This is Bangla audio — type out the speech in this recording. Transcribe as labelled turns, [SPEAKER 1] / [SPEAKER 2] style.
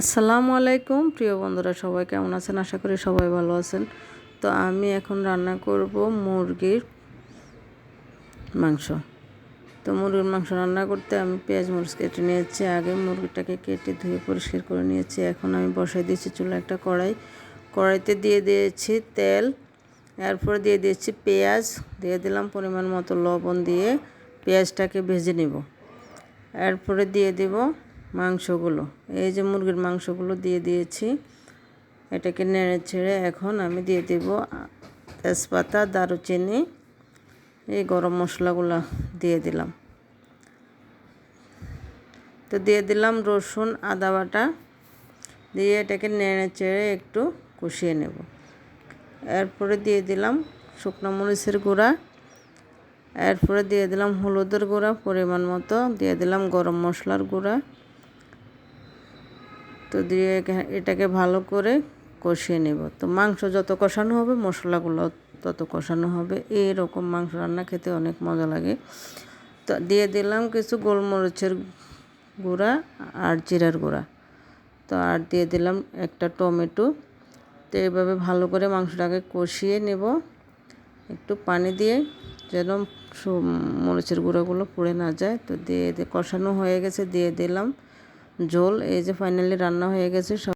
[SPEAKER 1] আসসালামু আলাইকুম, প্রিয় বন্ধুরা সবাই কেমন আছেন? আশা করি সবাই ভালো আছেন। তো আমি এখন রান্না করব মুরগির মাংস। তো মুরগির মাংস রান্না করতে আমি পেঁয়াজ মরিচ কেটে নিয়েছি। আগে মুরগিটাকে কেটে ধুয়ে পরিষ্কার করে নিয়েছি। এখন আমি বসাই দিয়েছি চুলা একটা কড়াই। কড়াইতে দিয়ে দিয়েছি তেল, এরপর দিয়ে দিয়েছি পেঁয়াজ। দিয়ে দিলাম পরিমাণ মতো লবণ দিয়ে পেঁয়াজটাকে ভেজে নিব। এরপরে দিয়ে দিব মাংসগুলো। এই যে মুরগির মাংসগুলো দিয়ে দিয়েছি। এটাকে নেড়ে ছেড়ে এখন আমি দিয়ে দেব তেজপাতা, দারুচিনি, এই গরম মশলাগুলো দিয়ে দিলাম। তো দিয়ে দিলাম রসুন, আদা বাটা। দিয়ে এটাকে নেড়ে চেড়ে একটু কষিয়ে নেব। এরপরে দিয়ে দিলাম শুকনো মরিচের গুঁড়া। এরপরে দিয়ে দিলাম হলুদের গুঁড়া পরিমাণ মতো। দিয়ে দিলাম গরম মশলার গুঁড়া। তো দিয়ে এটাকে ভালো করে কষিয়ে নেব। তো মাংস যত কষানো হবে, মশলাগুলো তত কষানো হবে। এইরকম মাংস রান্না খেতে অনেক মজা লাগে। তো দিয়ে দিলাম কিছু গোলমরিচের গুঁড়া আর জিরার গুঁড়া। তো আর দিয়ে দিলাম একটা টমেটো। তো এইভাবে ভালো করে মাংসটাকে কষিয়ে নেব। একটু পানি দিয়ে যেন মরিচের গুঁড়োগুলো পুড়ে না যায়। তো দিয়ে কষানো হয়ে গেছে, দিয়ে দিলাম। ঝোল এই যে ফাইনালি রান্না হয়ে গেছে সব